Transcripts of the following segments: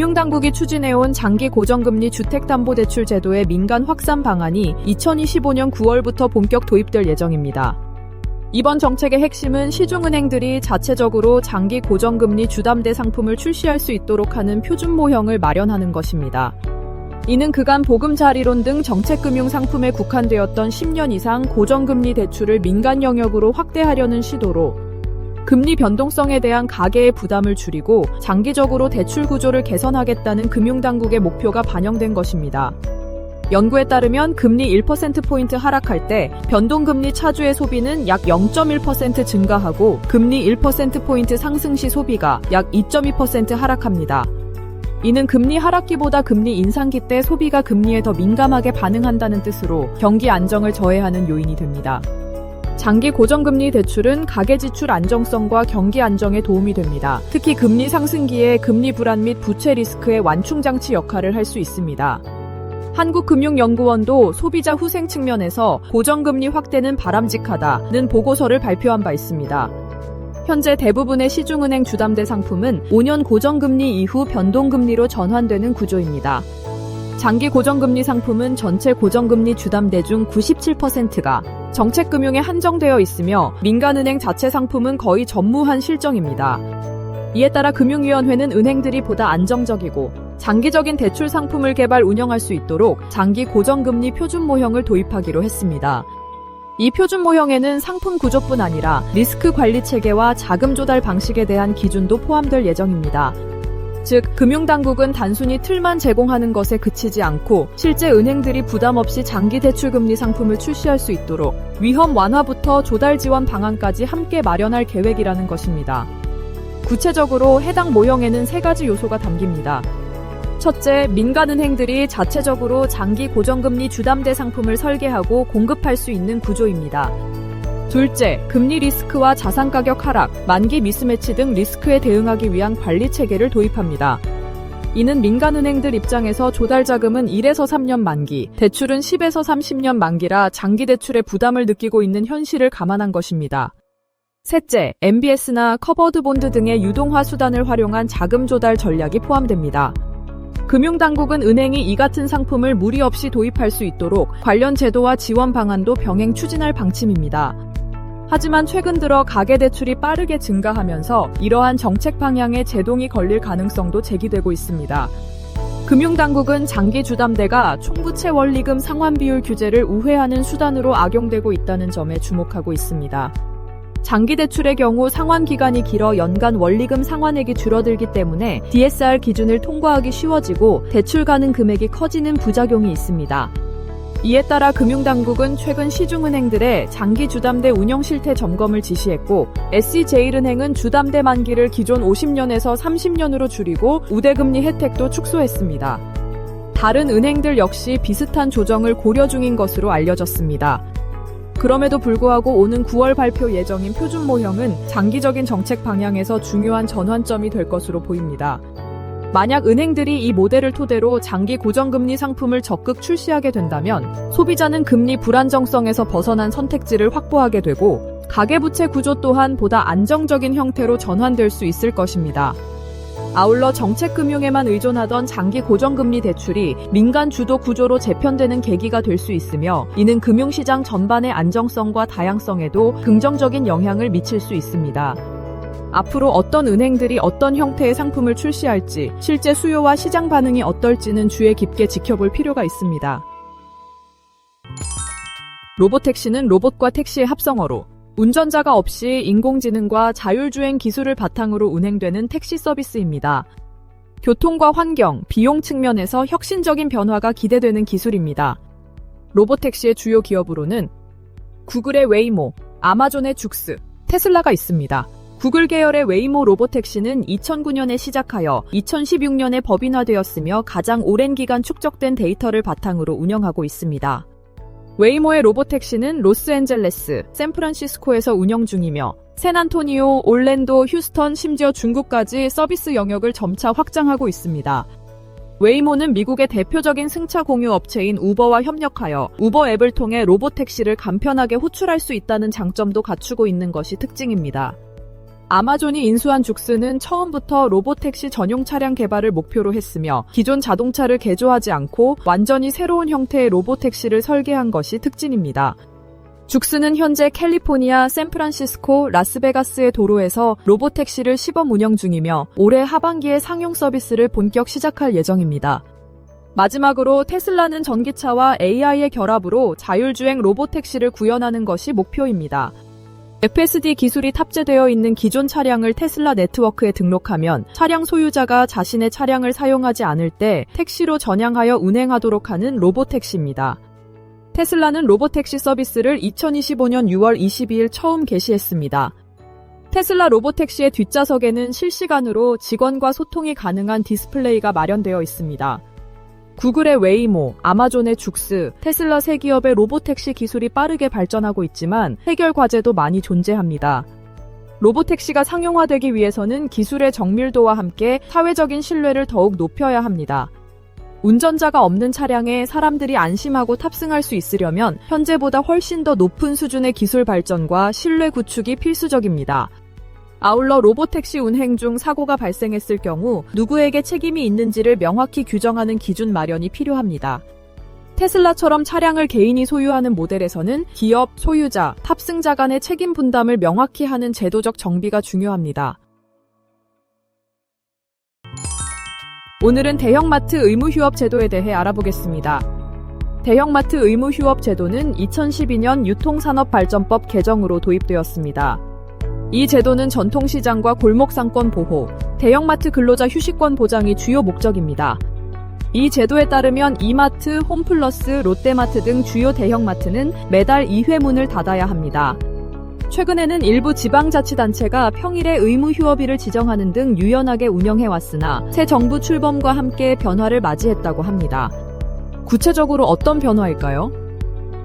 금융당국이 추진해온 장기 고정금리 주택담보대출 제도의 민간 확산 방안이 2025년 9월부터 본격 도입될 예정입니다. 이번 정책의 핵심은 시중은행들이 자체적으로 장기 고정금리 주담대 상품을 출시할 수 있도록 하는 표준 모형을 마련하는 것입니다. 이는 그간 보금자리론 등 정책금융 상품에 국한되었던 10년 이상 고정금리 대출을 민간 영역으로 확대하려는 시도로 금리 변동성에 대한 가계의 부담을 줄이고 장기적으로 대출 구조를 개선하겠다는 금융당국의 목표가 반영된 것입니다. 연구에 따르면 금리 1%포인트 하락할 때 변동금리 차주의 소비는 약 0.1% 증가하고 금리 1%포인트 상승 시 소비가 약 2.2% 하락합니다. 이는 금리 하락기보다 금리 인상기 때 소비가 금리에 더 민감하게 반응한다는 뜻으로 경기 안정을 저해하는 요인이 됩니다. 장기 고정금리 대출은 가계 지출 안정성과 경기 안정에 도움이 됩니다. 특히 금리 상승기에 금리 불안 및 부채 리스크의 완충 장치 역할을 할 수 있습니다. 한국금융연구원도 소비자 후생 측면에서 고정금리 확대는 바람직하다는 보고서를 발표한 바 있습니다. 현재 대부분의 시중은행 주담대 상품은 5년 고정금리 이후 변동금리로 전환되는 구조입니다. 장기 고정금리 상품은 전체 고정금리 주담대 중 97%가 정책금융에 한정되어 있으며 민간은행 자체 상품은 거의 전무한 실정입니다. 이에 따라 금융위원회는 은행들이 보다 안정적이고 장기적인 대출 상품을 개발 운영할 수 있도록 장기 고정금리 표준 모형을 도입하기로 했습니다. 이 표준 모형에는 상품 구조뿐 아니라 리스크 관리 체계와 자금 조달 방식에 대한 기준도 포함될 예정입니다. 즉, 금융당국은 단순히 틀만 제공하는 것에 그치지 않고 실제 은행들이 부담 없이 장기 대출 금리 상품을 출시할 수 있도록 위험 완화부터 조달 지원 방안까지 함께 마련할 계획이라는 것입니다. 구체적으로 해당 모형에는 세 가지 요소가 담깁니다. 첫째, 민간은행들이 자체적으로 장기 고정금리 주담대 상품을 설계하고 공급할 수 있는 구조입니다. 둘째, 금리 리스크와 자산 가격 하락, 만기 미스매치 등 리스크에 대응하기 위한 관리 체계를 도입합니다. 이는 민간은행들 입장에서 조달 자금은 1에서 3년 만기, 대출은 10에서 30년 만기라 장기 대출의 부담을 느끼고 있는 현실을 감안한 것입니다. 셋째, MBS나 커버드 본드 등의 유동화 수단을 활용한 자금 조달 전략이 포함됩니다. 금융당국은 은행이 이 같은 상품을 무리 없이 도입할 수 있도록 관련 제도와 지원 방안도 병행 추진할 방침입니다. 하지만 최근 들어 가계 대출이 빠르게 증가하면서 이러한 정책 방향에 제동이 걸릴 가능성도 제기되고 있습니다. 금융당국은 장기 주담대가 총부채 원리금 상환 비율 규제를 우회하는 수단으로 악용되고 있다는 점에 주목하고 있습니다. 장기 대출의 경우 상환 기간이 길어 연간 원리금 상환액이 줄어들기 때문에 DSR 기준을 통과하기 쉬워지고 대출 가능 금액이 커지는 부작용이 있습니다. 이에 따라 금융당국은 최근 시중은행들의 장기 주담대 운영 실태 점검을 지시했고 SC제일은행은 주담대 만기를 기존 50년에서 30년으로 줄이고 우대금리 혜택도 축소했습니다. 다른 은행들 역시 비슷한 조정을 고려 중인 것으로 알려졌습니다. 그럼에도 불구하고 오는 9월 발표 예정인 표준 모형은 장기적인 정책 방향에서 중요한 전환점이 될 것으로 보입니다. 만약 은행들이 이 모델을 토대로 장기 고정금리 상품을 적극 출시하게 된다면 소비자는 금리 불안정성에서 벗어난 선택지를 확보하게 되고 가계부채 구조 또한 보다 안정적인 형태로 전환될 수 있을 것입니다. 아울러 정책금융에만 의존하던 장기 고정금리 대출이 민간 주도 구조로 재편되는 계기가 될 수 있으며 이는 금융시장 전반의 안정성과 다양성에도 긍정적인 영향을 미칠 수 있습니다. 앞으로 어떤 은행들이 어떤 형태의 상품을 출시할지 실제 수요와 시장 반응이 어떨지는 주의 깊게 지켜볼 필요가 있습니다. 로보택시는 로봇과 택시의 합성어로 운전자가 없이 인공지능과 자율주행 기술을 바탕으로 운행되는 택시 서비스입니다. 교통과 환경, 비용 측면에서 혁신적인 변화가 기대되는 기술입니다. 로보택시의 주요 기업으로는 구글의 웨이모, 아마존의 죽스, 테슬라가 있습니다. 구글 계열의 웨이모 로보택시는 2009년에 시작하여 2016년에 법인화되었으며 가장 오랜 기간 축적된 데이터를 바탕으로 운영하고 있습니다. 웨이모의 로보택시는 로스앤젤레스, 샌프란시스코에서 운영 중이며 샌안토니오, 올랜도, 휴스턴, 심지어 중국까지 서비스 영역을 점차 확장하고 있습니다. 웨이모는 미국의 대표적인 승차 공유 업체인 우버와 협력하여 우버 앱을 통해 로보택시를 간편하게 호출할 수 있다는 장점도 갖추고 있는 것이 특징입니다. 아마존이 인수한 죽스는 처음부터 로보택시 전용 차량 개발을 목표로 했으며 기존 자동차를 개조하지 않고 완전히 새로운 형태의 로보택시를 설계한 것이 특징입니다. 죽스는 현재 캘리포니아, 샌프란시스코, 라스베가스의 도로에서 로보택시를 시범 운영 중이며 올해 하반기에 상용 서비스를 본격 시작할 예정입니다. 마지막으로 테슬라는 전기차와 AI의 결합으로 자율주행 로보택시를 구현하는 것이 목표입니다. FSD 기술이 탑재되어 있는 기존 차량을 테슬라 네트워크에 등록하면 차량 소유자가 자신의 차량을 사용하지 않을 때 택시로 전향하여 운행하도록 하는 로보택시입니다. 테슬라는 로보택시 서비스를 2025년 6월 22일 처음 개시했습니다. 테슬라 로보택시의 뒷좌석에는 실시간으로 직원과 소통이 가능한 디스플레이가 마련되어 있습니다. 구글의 웨이모, 아마존의 죽스, 테슬라 세 기업의 로보택시 기술이 빠르게 발전하고 있지만 해결 과제도 많이 존재합니다. 로보택시가 상용화되기 위해서는 기술의 정밀도와 함께 사회적인 신뢰를 더욱 높여야 합니다. 운전자가 없는 차량에 사람들이 안심하고 탑승할 수 있으려면 현재보다 훨씬 더 높은 수준의 기술 발전과 신뢰 구축이 필수적입니다. 아울러 로보택시 운행 중 사고가 발생했을 경우 누구에게 책임이 있는지를 명확히 규정하는 기준 마련이 필요합니다. 테슬라처럼 차량을 개인이 소유하는 모델에서는 기업, 소유자, 탑승자 간의 책임 분담을 명확히 하는 제도적 정비가 중요합니다. 오늘은 대형마트 의무휴업 제도에 대해 알아보겠습니다. 대형마트 의무 휴업 제도는 2012년 유통산업발전법 개정으로 도입되었습니다. 이 제도는 전통시장과 골목상권 보호, 대형마트 근로자 휴식권 보장이 주요 목적입니다. 이 제도에 따르면 이마트, 홈플러스, 롯데마트 등 주요 대형마트는 매달 2회 문을 닫아야 합니다. 최근에는 일부 지방자치단체가 평일에 의무 휴업일을 지정하는 등 유연하게 운영해왔으나 새 정부 출범과 함께 변화를 맞이했다고 합니다. 구체적으로 어떤 변화일까요?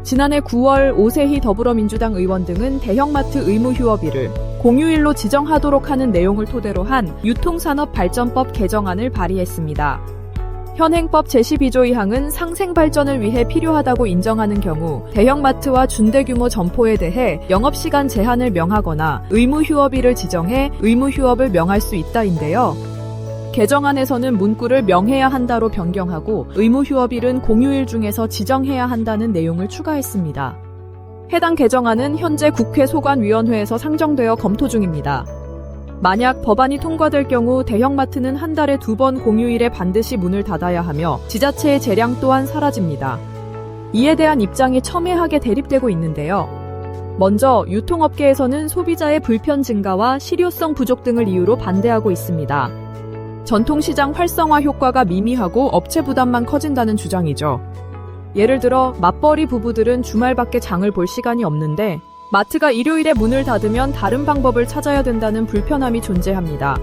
지난해 9월 오세희 더불어민주당 의원 등은 대형마트 의무 휴업일을 공휴일로 지정하도록 하는 내용을 토대로 한 유통산업 발전법 개정안을 발의했습니다. 현행법 제12조 2항은 상생 발전을 위해 필요하다고 인정하는 경우 대형마트와 준대규모 점포에 대해 영업시간 제한을 명하거나 의무휴업일을 지정해 의무휴업을 명할 수 있다인데요. 개정안에서는 문구를 명해야 한다로 변경하고 의무휴업일은 공휴일 중에서 지정해야 한다는 내용을 추가했습니다. 해당 개정안은 현재 국회 소관위원회에서 상정되어 검토 중입니다. 만약 법안이 통과될 경우 대형마트는 한 달에 두 번 공휴일에 반드시 문을 닫아야 하며 지자체의 재량 또한 사라집니다. 이에 대한 입장이 첨예하게 대립되고 있는데요. 먼저 유통업계에서는 소비자의 불편 증가와 실효성 부족 등을 이유로 반대하고 있습니다. 전통시장 활성화 효과가 미미하고 업체 부담만 커진다는 주장이죠. 예를 들어 맞벌이 부부들은 주말밖에 장을 볼 시간이 없는데 마트가 일요일에 문을 닫으면 다른 방법을 찾아야 된다는 불편함이 존재합니다.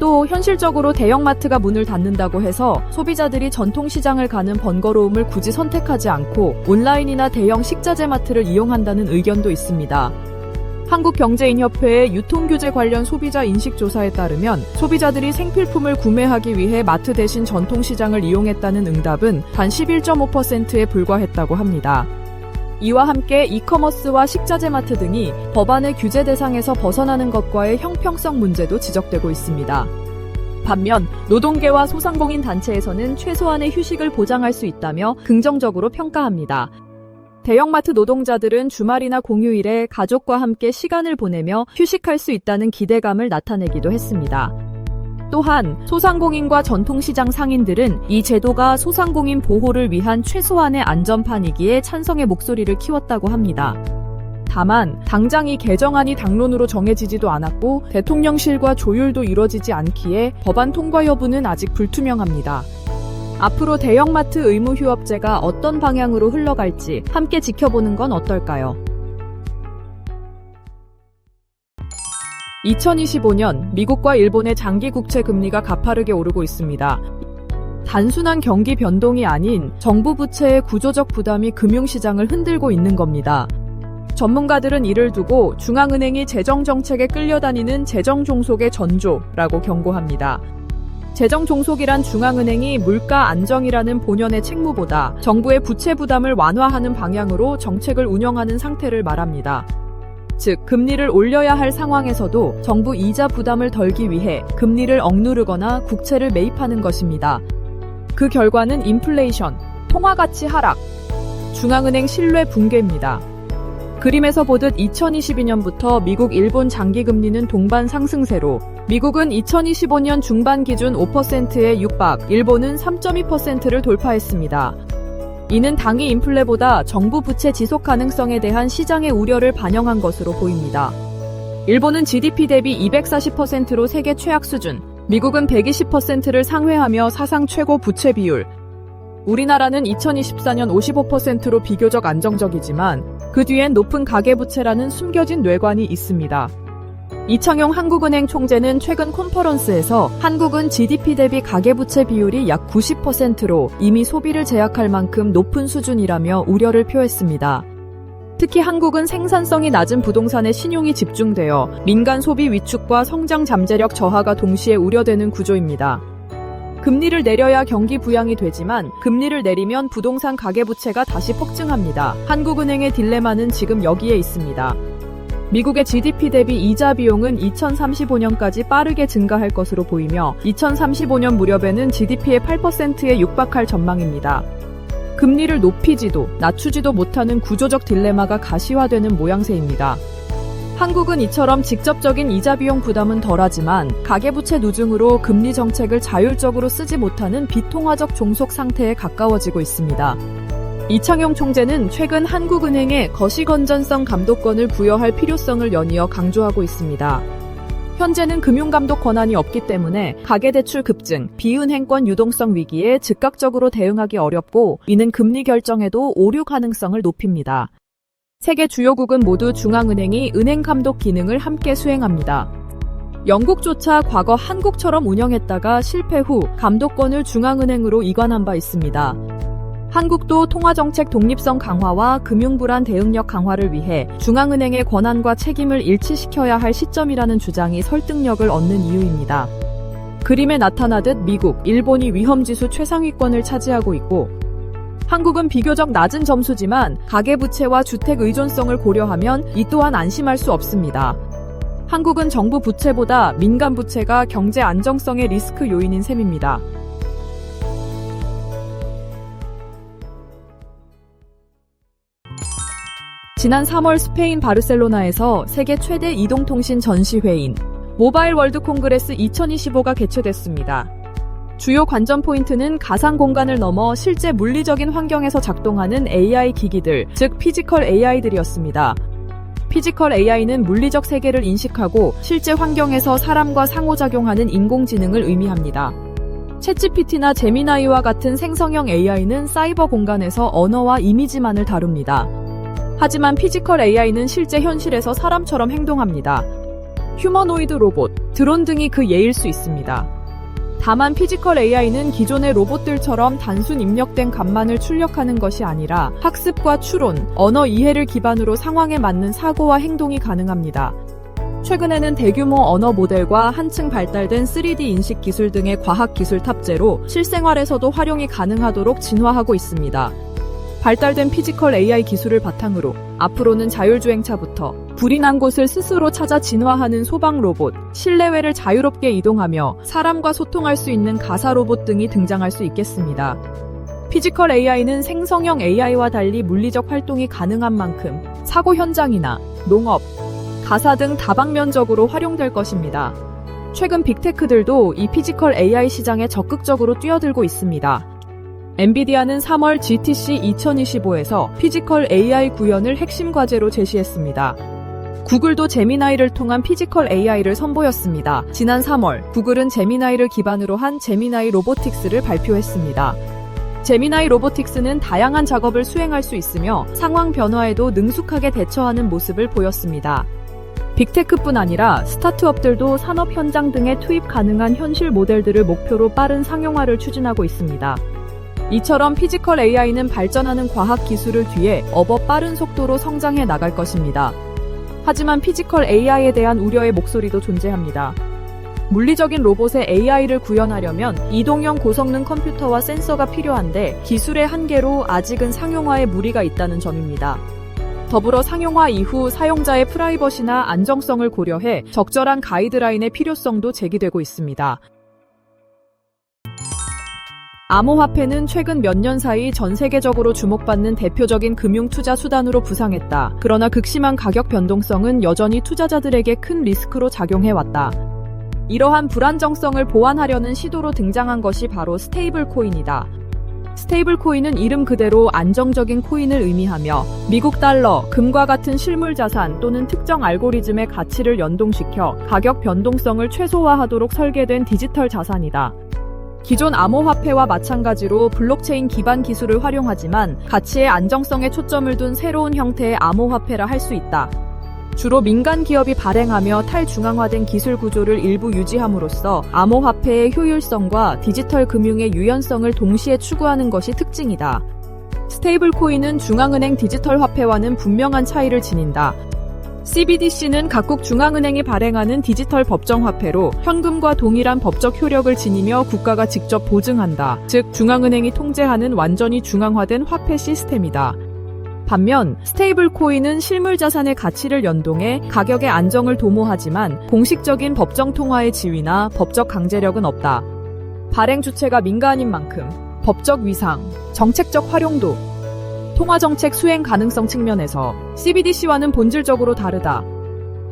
또 현실적으로 대형마트가 문을 닫는다고 해서 소비자들이 전통시장을 가는 번거로움을 굳이 선택하지 않고 온라인이나 대형 식자재 마트를 이용한다는 의견도 있습니다. 한국경제인협회의 유통규제 관련 소비자 인식조사에 따르면 소비자들이 생필품을 구매하기 위해 마트 대신 전통시장을 이용했다는 응답은 단 11.5%에 불과했다고 합니다. 이와 함께 이커머스와 식자재 마트 등이 법안의 규제 대상에서 벗어나는 것과의 형평성 문제도 지적되고 있습니다. 반면 노동계와 소상공인 단체에서는 최소한의 휴식을 보장할 수 있다며 긍정적으로 평가합니다. 대형마트 노동자들은 주말이나 공휴일에 가족과 함께 시간을 보내며 휴식할 수 있다는 기대감을 나타내기도 했습니다. 또한 소상공인과 전통시장 상인들은 이 제도가 소상공인 보호를 위한 최소한의 안전판이기에 찬성의 목소리를 키웠다고 합니다. 다만 당장 이 개정안이 당론으로 정해지지도 않았고 대통령실과 조율도 이뤄지지 않기에 법안 통과 여부는 아직 불투명합니다. 앞으로 대형마트 의무 휴업제가 어떤 방향으로 흘러갈지 함께 지켜보는 건 어떨까요? 2025년 미국과 일본의 장기 국채 금리가 가파르게 오르고 있습니다. 단순한 경기 변동이 아닌 정부 부채의 구조적 부담이 금융시장을 흔들고 있는 겁니다. 전문가들은 이를 두고 중앙은행이 재정 정책에 끌려다니는 재정 종속의 전조라고 경고합니다. 재정 종속이란 중앙은행이 물가 안정이라는 본연의 책무보다 정부의 부채 부담을 완화하는 방향으로 정책을 운영하는 상태를 말합니다. 즉 금리를 올려야 할 상황에서도 정부 이자 부담을 덜기 위해 금리를 억누르거나 국채를 매입하는 것입니다. 그 결과는 인플레이션, 통화 가치 하락, 중앙은행 신뢰 붕괴입니다. 그림에서 보듯 2022년부터 미국, 일본 장기 금리는 동반 상승세로 미국은 2025년 중반 기준 5%의 육박, 일본은 3.2%를 돌파했습니다. 이는 당기 인플레보다 정부 부채 지속 가능성에 대한 시장의 우려를 반영한 것으로 보입니다. 일본은 GDP 대비 240%로 세계 최악 수준, 미국은 120%를 상회하며 사상 최고 부채 비율, 우리나라는 2024년 55%로 비교적 안정적이지만 그 뒤엔 높은 가계부채라는 숨겨진 뇌관이 있습니다. 이창용 한국은행 총재는 최근 컨퍼런스에서 한국은 GDP 대비 가계부채 비율이 약 90%로 이미 소비를 제약할 만큼 높은 수준이라며 우려를 표했습니다. 특히 한국은 생산성이 낮은 부동산에 신용이 집중되어 민간 소비 위축과 성장 잠재력 저하가 동시에 우려되는 구조입니다. 금리를 내려야 경기 부양이 되지만 금리를 내리면 부동산 가계부채가 다시 폭증합니다. 한국은행의 딜레마는 지금 여기에 있습니다. 미국의 GDP 대비 이자 비용은 2035년까지 빠르게 증가할 것으로 보이며 2035년 무렵에는 GDP의 8%에 육박할 전망입니다. 금리를 높이지도 낮추지도 못하는 구조적 딜레마가 가시화되는 모양새입니다. 한국은 이처럼 직접적인 이자 비용 부담은 덜하지만 가계부채 누중으로 금리 정책을 자율적으로 쓰지 못하는 비통화적 종속 상태에 가까워지고 있습니다. 이창용 총재는 최근 한국은행에 거시건전성 감독권을 부여할 필요성을 연이어 강조하고 있습니다. 현재는 금융감독 권한이 없기 때문에 가계대출 급증, 비은행권 유동성 위기에 즉각적으로 대응하기 어렵고 이는 금리 결정에도 오류 가능성을 높입니다. 세계 주요국은 모두 중앙은행이 은행 감독 기능을 함께 수행합니다. 영국조차 과거 한국처럼 운영했다가 실패 후 감독권을 중앙은행으로 이관한 바 있습니다. 한국도 통화정책 독립성 강화와 금융불안 대응력 강화를 위해 중앙은행의 권한과 책임을 일치시켜야 할 시점이라는 주장이 설득력을 얻는 이유입니다. 그림에 나타나듯 미국, 일본이 위험지수 최상위권을 차지하고 있고 한국은 비교적 낮은 점수지만 가계부채와 주택 의존성을 고려하면 이 또한 안심할 수 없습니다. 한국은 정부 부채보다 민간 부채가 경제 안정성의 리스크 요인인 셈입니다. 지난 3월 스페인 바르셀로나에서 세계 최대 이동통신 전시회인 모바일 월드 콩그레스 2025가 개최됐습니다. 주요 관전 포인트는 가상 공간을 넘어 실제 물리적인 환경에서 작동하는 AI 기기들, 즉 피지컬 AI들이었습니다. 피지컬 AI는 물리적 세계를 인식하고 실제 환경에서 사람과 상호작용하는 인공지능을 의미합니다. 챗GPT나 제미나이와 같은 생성형 AI는 사이버 공간에서 언어와 이미지만을 다룹니다. 하지만 피지컬 AI는 실제 현실에서 사람처럼 행동합니다. 휴머노이드 로봇, 드론 등이 그 예일 수 있습니다. 다만 피지컬 AI는 기존의 로봇들처럼 단순 입력된 값만을 출력하는 것이 아니라 학습과 추론, 언어 이해를 기반으로 상황에 맞는 사고와 행동이 가능합니다. 최근에는 대규모 언어 모델과 한층 발달된 3D 인식 기술 등의 과학 기술 탑재로 실생활에서도 활용이 가능하도록 진화하고 있습니다. 발달된 피지컬 AI 기술을 바탕으로 앞으로는 자율주행차부터 불이 난 곳을 스스로 찾아 진화하는 소방 로봇, 실내외를 자유롭게 이동하며 사람과 소통할 수 있는 가사 로봇 등이 등장할 수 있겠습니다. 피지컬 AI는 생성형 AI와 달리 물리적 활동이 가능한 만큼 사고 현장이나 농업, 가사 등 다방면적으로 활용될 것입니다. 최근 빅테크들도 이 피지컬 AI 시장에 적극적으로 뛰어들고 있습니다. 엔비디아는 3월 GTC 2025에서 피지컬 AI 구현을 핵심 과제로 제시했습니다. 구글도 제미나이를 통한 피지컬 AI를 선보였습니다. 지난 3월, 구글은 제미나이를 기반으로 한 제미나이 로보틱스를 발표했습니다. 제미나이 로보틱스는 다양한 작업을 수행할 수 있으며 상황 변화에도 능숙하게 대처하는 모습을 보였습니다. 빅테크뿐 아니라 스타트업들도 산업 현장 등에 투입 가능한 현실 모델들을 목표로 빠른 상용화를 추진하고 있습니다. 이처럼 피지컬 AI는 발전하는 과학 기술을 뒤에 업어 빠른 속도로 성장해 나갈 것입니다. 하지만 피지컬 AI에 대한 우려의 목소리도 존재합니다. 물리적인 로봇의 AI를 구현하려면 이동형 고성능 컴퓨터와 센서가 필요한데 기술의 한계로 아직은 상용화에 무리가 있다는 점입니다. 더불어 상용화 이후 사용자의 프라이버시나 안정성을 고려해 적절한 가이드라인의 필요성도 제기되고 있습니다. 암호화폐는 최근 몇 년 사이 전 세계적으로 주목받는 대표적인 금융 투자 수단으로 부상했다. 그러나 극심한 가격 변동성은 여전히 투자자들에게 큰 리스크로 작용해왔다. 이러한 불안정성을 보완하려는 시도로 등장한 것이 바로 스테이블 코인이다. 스테이블 코인은 이름 그대로 안정적인 코인을 의미하며 미국 달러, 금과 같은 실물 자산 또는 특정 알고리즘의 가치를 연동시켜 가격 변동성을 최소화하도록 설계된 디지털 자산이다. 기존 암호화폐와 마찬가지로 블록체인 기반 기술을 활용하지만 가치의 안정성에 초점을 둔 새로운 형태의 암호화폐라 할 수 있다. 주로 민간 기업이 발행하며 탈중앙화된 기술 구조를 일부 유지함으로써 암호화폐의 효율성과 디지털 금융의 유연성을 동시에 추구하는 것이 특징이다. 스테이블 코인은 중앙은행 디지털 화폐와는 분명한 차이를 지닌다. CBDC는 각국 중앙은행이 발행하는 디지털 법정 화폐로 현금과 동일한 법적 효력을 지니며 국가가 직접 보증한다. 즉, 중앙은행이 통제하는 완전히 중앙화된 화폐 시스템이다. 반면 스테이블 코인은 실물 자산의 가치를 연동해 가격의 안정을 도모하지만 공식적인 법정 통화의 지위나 법적 강제력은 없다. 발행 주체가 민간인 만큼 법적 위상, 정책적 활용도, 통화 정책 수행 가능성 측면에서 CBDC와는 본질적으로 다르다.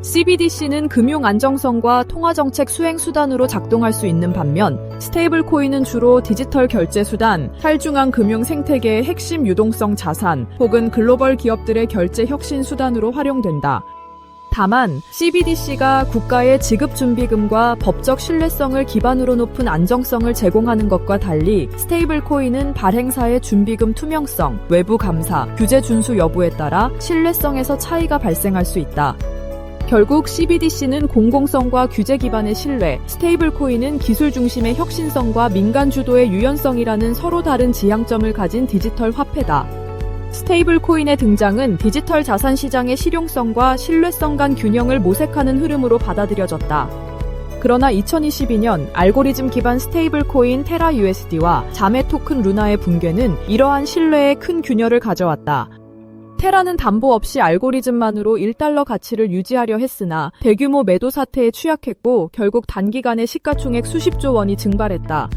CBDC는 금융 안정성과 통화 정책 수행 수단으로 작동할 수 있는 반면 스테이블 코인은 주로 디지털 결제 수단, 탈중앙 금융 생태계의 핵심 유동성 자산 혹은 글로벌 기업들의 결제 혁신 수단으로 활용된다. 다만 CBDC가 국가의 지급 준비금과 법적 신뢰성을 기반으로 높은 안정성을 제공하는 것과 달리 스테이블 코인은 발행사의 준비금 투명성, 외부 감사, 규제 준수 여부에 따라 신뢰성에서 차이가 발생할 수 있다. 결국 CBDC는 공공성과 규제 기반의 신뢰, 스테이블 코인은 기술 중심의 혁신성과 민간 주도의 유연성이라는 서로 다른 지향점을 가진 디지털 화폐다. 스테이블 코인의 등장은 디지털 자산 시장의 실용성과 신뢰성 간 균형을 모색하는 흐름으로 받아들여졌다. 그러나 2022년 알고리즘 기반 스테이블 코인 테라 USD와 자매 토큰 루나의 붕괴는 이러한 신뢰에 큰 균열을 가져왔다. 테라는 담보 없이 알고리즘만으로 1달러 가치를 유지하려 했으나 대규모 매도 사태에 취약했고 결국 단기간에 시가총액 수십조 원이 증발했다.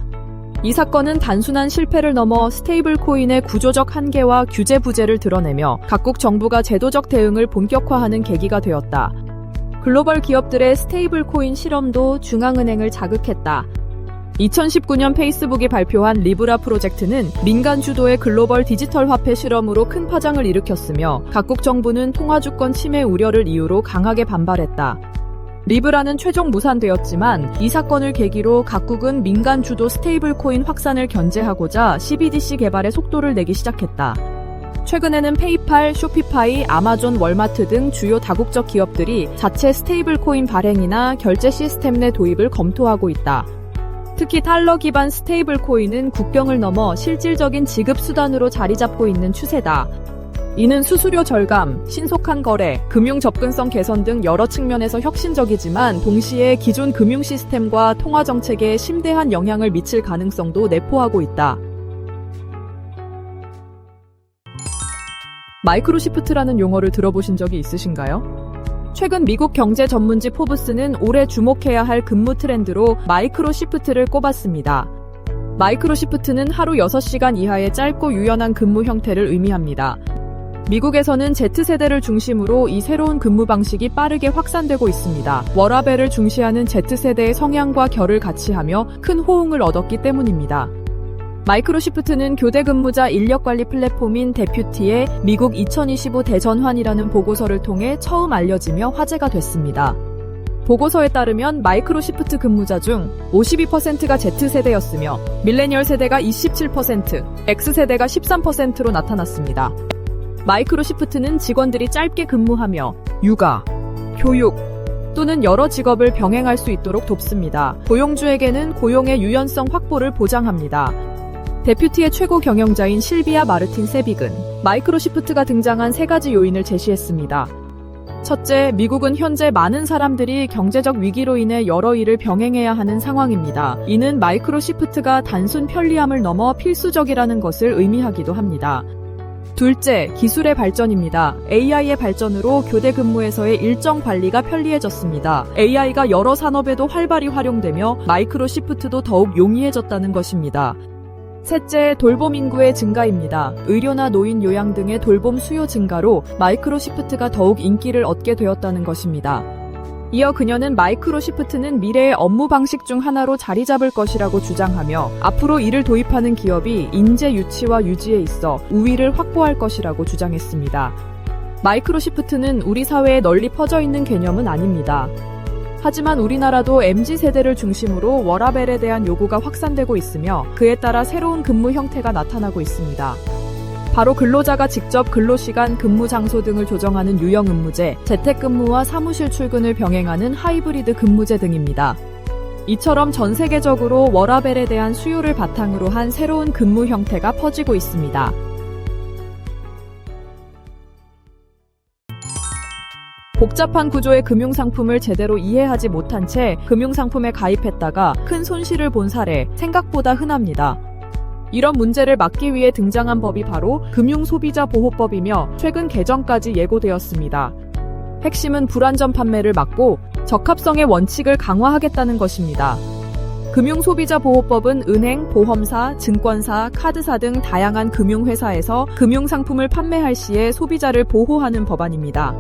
이 사건은 단순한 실패를 넘어 스테이블 코인의 구조적 한계와 규제 부재를 드러내며 각국 정부가 제도적 대응을 본격화하는 계기가 되었다. 글로벌 기업들의 스테이블 코인 실험도 중앙은행을 자극했다. 2019년 페이스북이 발표한 리브라 프로젝트는 민간 주도의 글로벌 디지털 화폐 실험으로 큰 파장을 일으켰으며 각국 정부는 통화 주권 침해 우려를 이유로 강하게 반발했다. 리브라는 최종 무산되었지만 이 사건을 계기로 각국은 민간 주도 스테이블 코인 확산을 견제하고자 CBDC 개발에 속도를 내기 시작했다. 최근에는 페이팔, 쇼피파이, 아마존, 월마트 등 주요 다국적 기업들이 자체 스테이블 코인 발행이나 결제 시스템 내 도입을 검토하고 있다. 특히 달러 기반 스테이블 코인은 국경을 넘어 실질적인 지급 수단으로 자리 잡고 있는 추세다. 이는 수수료 절감, 신속한 거래, 금융 접근성 개선 등 여러 측면에서 혁신적이지만 동시에 기존 금융 시스템과 통화 정책에 심대한 영향을 미칠 가능성도 내포하고 있다. 마이크로시프트라는 용어를 들어보신 적이 있으신가요? 최근 미국 경제 전문지 포브스는 올해 주목해야 할 근무 트렌드로 마이크로 시프트를 꼽았습니다. 마이크로 시프트는 하루 6시간 이하의 짧고 유연한 근무 형태를 의미합니다. 미국에서는 Z세대를 중심으로 이 새로운 근무 방식이 빠르게 확산되고 있습니다. 워라벨을 중시하는 Z세대의 성향과 결을 같이 하며 큰 호응을 얻었기 때문입니다. 마이크로시프트는 교대 근무자 인력 관리 플랫폼인 데퓨티의 미국 2025 대전환이라는 보고서를 통해 처음 알려지며 화제가 됐습니다. 보고서에 따르면 마이크로시프트 근무자 중 52%가 Z세대였으며 밀레니얼 세대가 27%, X세대가 13%로 나타났습니다. 마이크로시프트는 직원들이 짧게 근무하며 육아, 교육, 또는 여러 직업을 병행할 수 있도록 돕습니다. 고용주에게는 고용의 유연성 확보를 보장합니다. 데퓨티의 최고 경영자인 실비아 마르틴 세빅은 마이크로시프트가 등장한 세 가지 요인을 제시했습니다. 첫째, 미국은 현재 많은 사람들이 경제적 위기로 인해 여러 일을 병행해야 하는 상황입니다. 이는 마이크로시프트가 단순 편리함을 넘어 필수적이라는 것을 의미하기도 합니다. 둘째, 기술의 발전입니다. AI의 발전으로 교대 근무에서의 일정 관리가 편리해졌습니다. AI가 여러 산업에도 활발히 활용되며 마이크로 시프트도 더욱 용이해졌다는 것입니다. 셋째, 돌봄 인구의 증가입니다. 의료나 노인 요양 등의 돌봄 수요 증가로 마이크로 시프트가 더욱 인기를 얻게 되었다는 것입니다. 이어 그녀는 마이크로 시프트는 미래의 업무 방식 중 하나로 자리 잡을 것이라고 주장하며 앞으로 이를 도입하는 기업이 인재 유치와 유지에 있어 우위를 확보할 것이라고 주장했습니다. 마이크로 시프트는 우리 사회에 널리 퍼져 있는 개념은 아닙니다. 하지만 우리나라도 MZ 세대를 중심으로 워라벨에 대한 요구가 확산되고 있으며 그에 따라 새로운 근무 형태가 나타나고 있습니다. 바로 근로자가 직접 근로시간, 근무 장소 등을 조정하는 유형 근무제, 재택근무와 사무실 출근을 병행하는 하이브리드 근무제 등입니다. 이처럼 전 세계적으로 워라벨에 대한 수요를 바탕으로 한 새로운 근무 형태가 퍼지고 있습니다. 복잡한 구조의 금융상품을 제대로 이해하지 못한 채 금융상품에 가입했다가 큰 손실을 본 사례 생각보다 흔합니다. 이런 문제를 막기 위해 등장한 법이 바로 금융소비자보호법이며 최근 개정까지 예고되었습니다. 핵심은 불안전 판매를 막고 적합성의 원칙을 강화하겠다는 것입니다. 금융소비자보호법은 은행, 보험사, 증권사, 카드사 등 다양한 금융회사에서 금융상품을 판매할 시에 소비자를 보호하는 법안입니다.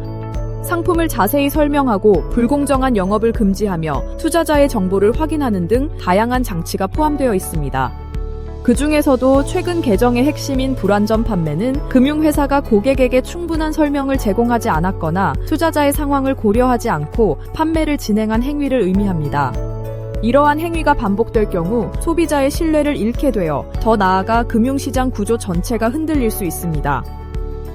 상품을 자세히 설명하고 불공정한 영업을 금지하며 투자자의 정보를 확인하는 등 다양한 장치가 포함되어 있습니다. 그 중에서도 최근 개정의 핵심인 불안전 판매는 금융회사가 고객에게 충분한 설명을 제공하지 않았거나 투자자의 상황을 고려하지 않고 판매를 진행한 행위를 의미합니다. 이러한 행위가 반복될 경우 소비자의 신뢰를 잃게 되어 더 나아가 금융시장 구조 전체가 흔들릴 수 있습니다.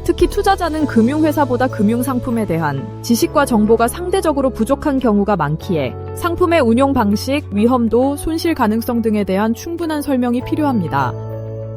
특히 투자자는 금융회사보다 금융상품에 대한 지식과 정보가 상대적으로 부족한 경우가 많기에 상품의 운용 방식, 위험도, 손실 가능성 등에 대한 충분한 설명이 필요합니다.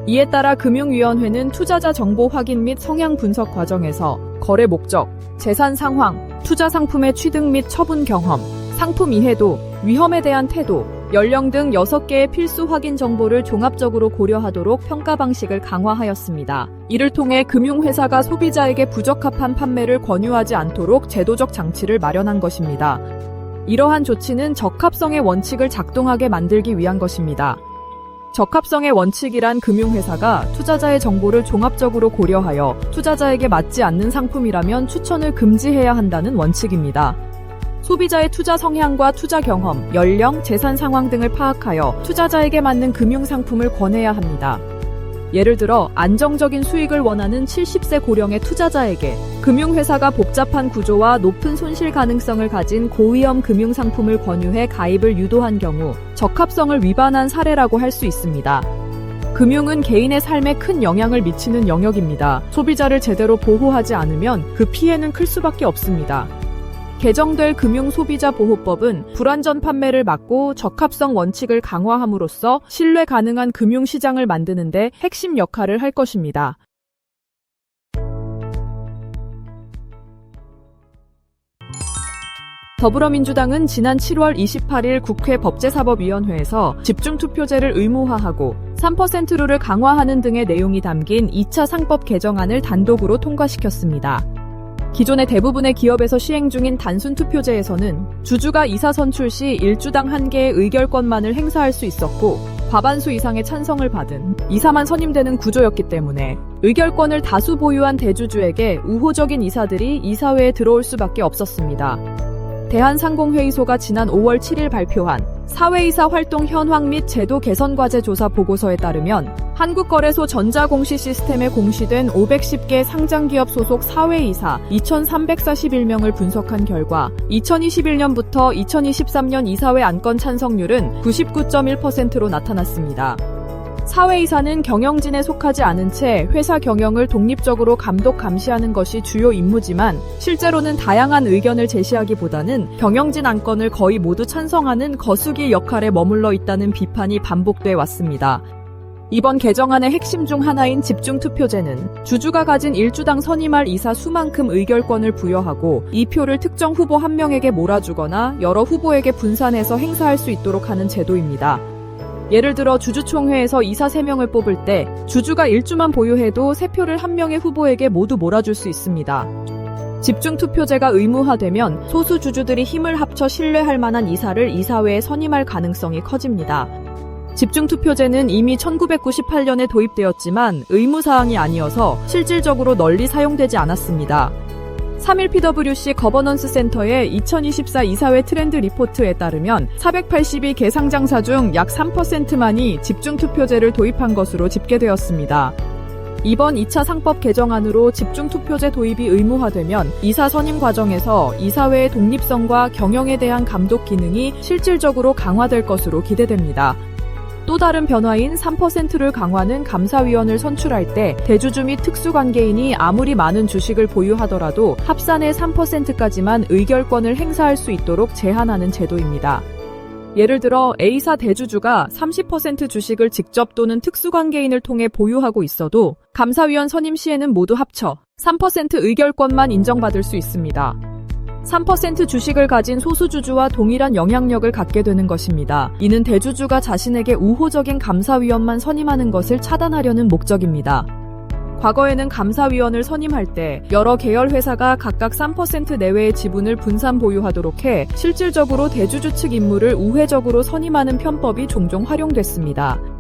이에 따라 금융위원회는 투자자 정보 확인 및 성향 분석 과정에서 거래 목적, 재산 상황, 투자 상품의 취득 및 처분 경험, 상품 이해도, 위험에 대한 태도, 연령 등 6개의 필수 확인 정보를 종합적으로 고려하도록 평가 방식을 강화하였습니다. 이를 통해 금융회사가 소비자에게 부적합한 판매를 권유하지 않도록 제도적 장치를 마련한 것입니다. 이러한 조치는 적합성의 원칙을 작동하게 만들기 위한 것입니다. 적합성의 원칙이란 금융회사가 투자자의 정보를 종합적으로 고려하여 투자자에게 맞지 않는 상품이라면 추천을 금지해야 한다는 원칙입니다. 소비자의 투자 성향과 투자 경험, 연령, 재산 상황 등을 파악하여 투자자에게 맞는 금융 상품을 권해야 합니다. 예를 들어 안정적인 수익을 원하는 70세 고령의 투자자에게 금융회사가 복잡한 구조와 높은 손실 가능성을 가진 고위험 금융 상품을 권유해 가입을 유도한 경우 적합성을 위반한 사례라고 할 수 있습니다. 금융은 개인의 삶에 큰 영향을 미치는 영역입니다. 소비자를 제대로 보호하지 않으면 그 피해는 클 수밖에 없습니다. 개정될 금융소비자보호법은 불안전 판매를 막고 적합성 원칙을 강화함으로써 신뢰 가능한 금융시장을 만드는데 핵심 역할을 할 것입니다. 더불어민주당은 지난 7월 28일 국회 법제사법위원회에서 집중투표제를 의무화하고 3%룰을 강화하는 등의 내용이 담긴 2차 상법 개정안을 단독으로 통과시켰습니다. 기존의 대부분의 기업에서 시행 중인 단순 투표제에서는 주주가 이사 선출 시 1주당 1개의 의결권만을 행사할 수 있었고 과반수 이상의 찬성을 받은 이사만 선임되는 구조였기 때문에 의결권을 다수 보유한 대주주에게 우호적인 이사들이 이사회에 들어올 수밖에 없었습니다. 대한상공회의소가 지난 5월 7일 발표한 사회이사 활동 현황 및 제도 개선 과제 조사 보고서에 따르면 한국거래소 전자공시 시스템에 공시된 510개 상장기업 소속 사회이사 2,341명을 분석한 결과 2021년부터 2023년 이사회 안건 찬성률은 99.1%로 나타났습니다. 사회이사는 경영진에 속하지 않은 채 회사 경영을 독립적으로 감독 감시하는 것이 주요 임무지만 실제로는 다양한 의견을 제시하기보다는 경영진 안건을 거의 모두 찬성하는 거수기 역할에 머물러 있다는 비판이 반복돼 왔습니다. 이번 개정안의 핵심 중 하나인 집중투표제는 주주가 가진 1주당 선임할 이사 수만큼 의결권을 부여하고 이 표를 특정 후보 한 명에게 몰아주거나 여러 후보에게 분산해서 행사할 수 있도록 하는 제도입니다. 예를 들어 주주총회에서 이사 3명을 뽑을 때 주주가 1주만 보유해도 3표를 한 명의 후보에게 모두 몰아줄 수 있습니다. 집중 투표제가 의무화되면 소수 주주들이 힘을 합쳐 신뢰할 만한 이사를 이사회에 선임할 가능성이 커집니다. 집중 투표제는 이미 1998년에 도입되었지만 의무 사항이 아니어서 실질적으로 널리 사용되지 않았습니다. 3일 PwC 거버넌스 센터의 2024 이사회 트렌드 리포트에 따르면 482 개 상장사 중 약 3%만이 집중투표제를 도입한 것으로 집계되었습니다. 이번 2차 상법 개정안으로 집중투표제 도입이 의무화되면 이사 선임 과정에서 이사회의 독립성과 경영에 대한 감독 기능이 실질적으로 강화될 것으로 기대됩니다. 또 다른 변화인 3%를 강화는 감사위원을 선출할 때 대주주 및 특수관계인이 아무리 많은 주식을 보유하더라도 합산의 3%까지만 의결권을 행사할 수 있도록 제한하는 제도입니다. 예를 들어 A사 대주주가 30% 주식을 직접 또는 특수관계인을 통해 보유하고 있어도 감사위원 선임 시에는 모두 합쳐 3% 의결권만 인정받을 수 있습니다. 3% 주식을 가진 소수주주와 동일한 영향력을 갖게 되는 것입니다. 이는 대주주가 자신에게 우호적인 감사위원만 선임하는 것을 차단하려는 목적입니다. 과거에는 감사위원을 선임할 때 여러 계열 회사가 각각 3% 내외의 지분을 분산 보유하도록 해 실질적으로 대주주 측 인물을 우회적으로 선임하는 편법이 종종 활용됐습니다.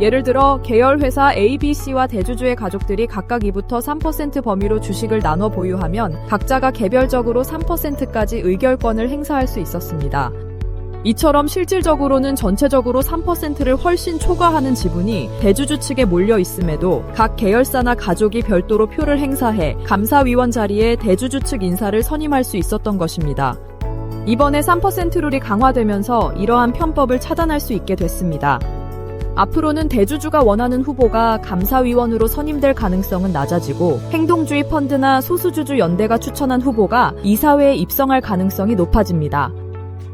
예를 들어 계열 회사 ABC와 대주주의 가족들이 각각 2부터 3% 범위로 주식을 나눠 보유하면 각자가 개별적으로 3%까지 의결권을 행사할 수 있었습니다. 이처럼 실질적으로는 전체적으로 3%를 훨씬 초과하는 지분이 대주주 측에 몰려 있음에도 각 계열사나 가족이 별도로 표를 행사해 감사위원 자리에 대주주 측 인사를 선임할 수 있었던 것입니다. 이번에 3% 룰이 강화되면서 이러한 편법을 차단할 수 있게 됐습니다. 앞으로는 대주주가 원하는 후보가 감사위원으로 선임될 가능성은 낮아지고 행동주의 펀드나 소수주주 연대가 추천한 후보가 이사회에 입성할 가능성이 높아집니다.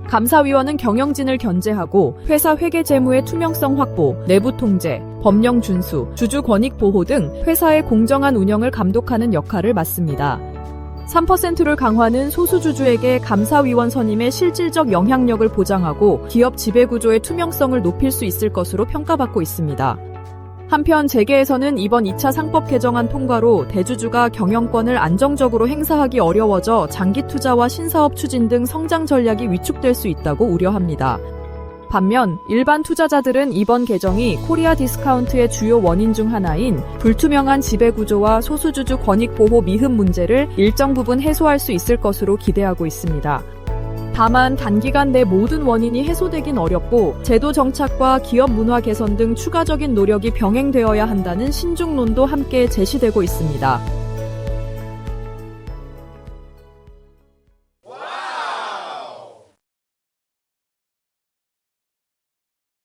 감사위원은 경영진을 견제하고 회사 회계 재무의 투명성 확보, 내부 통제, 법령 준수, 주주 권익 보호 등 회사의 공정한 운영을 감독하는 역할을 맡습니다. 3%를 강화는 소수주주에게 감사위원 선임의 실질적 영향력을 보장하고 기업 지배구조의 투명성을 높일 수 있을 것으로 평가받고 있습니다. 한편 재계에서는 이번 2차 상법 개정안 통과로 대주주가 경영권을 안정적으로 행사하기 어려워져 장기 투자와 신사업 추진 등 성장 전략이 위축될 수 있다고 우려합니다. 반면 일반 투자자들은 이번 개정이 코리아 디스카운트의 주요 원인 중 하나인 불투명한 지배 구조와 소수주주 권익 보호 미흡 문제를 일정 부분 해소할 수 있을 것으로 기대하고 있습니다. 다만 단기간 내 모든 원인이 해소되긴 어렵고 제도 정착과 기업 문화 개선 등 추가적인 노력이 병행되어야 한다는 신중론도 함께 제시되고 있습니다.